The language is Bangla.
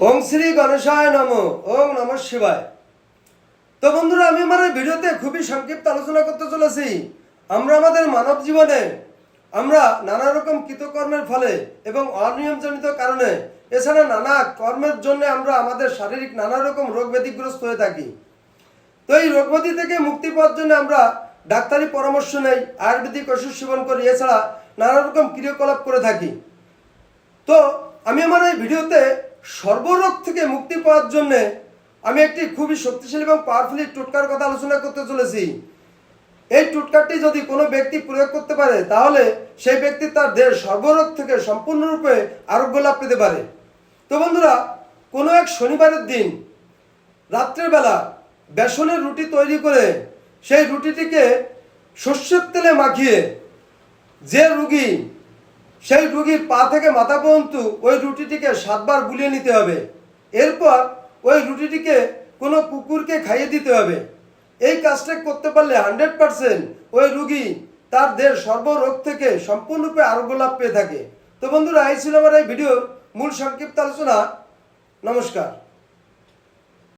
ওং শ্রী গণেশায় নম, ওম নম শিবায়। তো বন্ধুরা, আমি আমার এই ভিডিওতে খুবই সংক্ষিপ্ত আলোচনা করতে চলেছি। আমরা আমাদের মানব জীবনে আমরা নানা রকম কৃতকর্মের ফলে এবং অনিয়মজনিত কারণে, এছাড়া নানা কর্মের জন্য আমরা আমাদের শারীরিক নানা রকম রোগ ব্যাধিগ্রস্ত হয়ে থাকি। তো এই রোগ ব্যাধি থেকে মুক্তি পাওয়ার জন্য আমরা ডাক্তারি পরামর্শ নেই, আয়ুর্বেদিক ওষুধ সেবন করি, এছাড়া নানা রকম ক্রিয়াকলাপ করে থাকি। তো আমি আমার এই ভিডিওতে সর্বরোগ থেকে মুক্তি পাওয়ার জন্য আমি একটি খুবই শক্তিশালী এবং পাওয়ারফুলি টোটকার কথা আলোচনা করতে চলেছি। এই টোটকাটি যদি কোনো ব্যক্তি প্রয়োগ করতে পারে, তাহলে সেই ব্যক্তি তার দেহ সর্বরোগ থেকে সম্পূর্ণরূপে আরোগ্য লাভ পেতে পারে। তো বন্ধুরা, কোনো এক শনিবারের দিন রাত্রের বেলা বেসনের রুটি তৈরি করে সেই রুটিটিকে সর্ষের তেলে মাখিয়ে যে রুগী সেই রুগীর পা থেকে মাথা পর্যন্ত ওই রুটিটিকে সাতবার গুলিয়ে নিতে হবে। এরপর ওই রুটিটিকে কোনো কুকুরকে খাইয়ে দিতে হবে। এই কাজটা করতে পারলে হান্ড্রেড পারসেন্ট ওই রুগী তার দেহের সর্বরোগ থেকে সম্পূর্ণরূপে আরোগ্য লাভ পেয়ে থাকে। তো বন্ধুরা, এই ছিল আমার এই ভিডিওর মূল সংক্ষিপ্ত আলোচনা। নমস্কার।